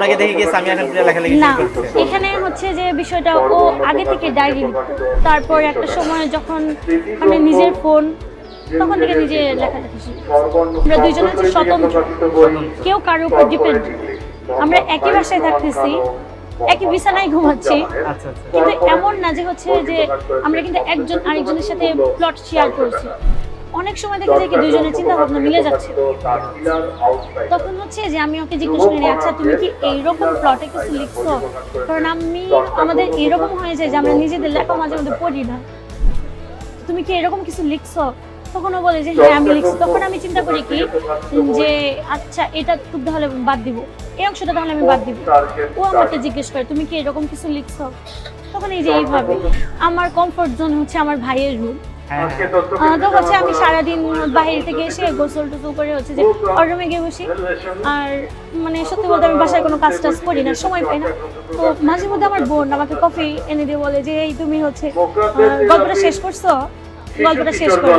আপনাকে দেখে গিয়ে সামিয়া খান প্রিয়া লেখালেখি না এখানে হচ্ছে যে বিষয়টা ও আগে থেকে ডায়েরি তারপর একটা সময় যখন মানে নিজের ফোন তখন থেকে নিজে লেখালেখি আমরা দুইজন হচ্ছে স্বতন্ত্র কেউ কারোর উপর ডিপেন্ড আমরা একই বাসায় থাকতেছি একই বিছানায় ঘুমাচ্ছি আচ্ছা আচ্ছা। কিন্তু এমন না যে হচ্ছে যে আমরা কিন্তু একজন আরেকজনের সাথে প্লট শেয়ার করছি। অনেক সময় দেখা যায় কি দুইজনের চিন্তা ভাবনা মিলে যাচ্ছে। তখন হচ্ছে যে আমি ওকে জিজ্ঞেস করি আচ্ছা তুমি কি এইরকম প্লটে কিছু লিখছো? কারণ আমি আমাদের এরকম হয়ে যায় যে আমরা নিজেদের লেখা মাঝে মধ্যে পড়ি না। তুমি কি এরকম কিছু লিখছো? তখন ও বলে যে হ্যাঁ আমি লিখছি। তখন আমি চিন্তা করি কি যে আচ্ছা এটা খুব তাহলে বাদ দিব। এই অংশটা তাহলে আমি বাদ দিব। ও আমাকে জিজ্ঞেস করে তুমি কি এরকম কিছু লিখছো? তখন এই যে এইভাবে আমার কমফোর্ট জোন হচ্ছে আমার ভাইয়ের রুম তো হচ্ছে আমি সারাদিন বাইরে থেকে এসে গোসল টোসল করে হচ্ছে যে অরমে গিয়ে বসি। আর মানে সত্যি বলতে আমি বাসায় কোনো কাজ টাজ করি না সময় পাই না। তো মাঝে মধ্যে আমার বোন আমাকে কফি এনে দিয়ে বলে যে এই তুমি হচ্ছে গল্পটা শেষ করছ? গল্পটা শেষ করো।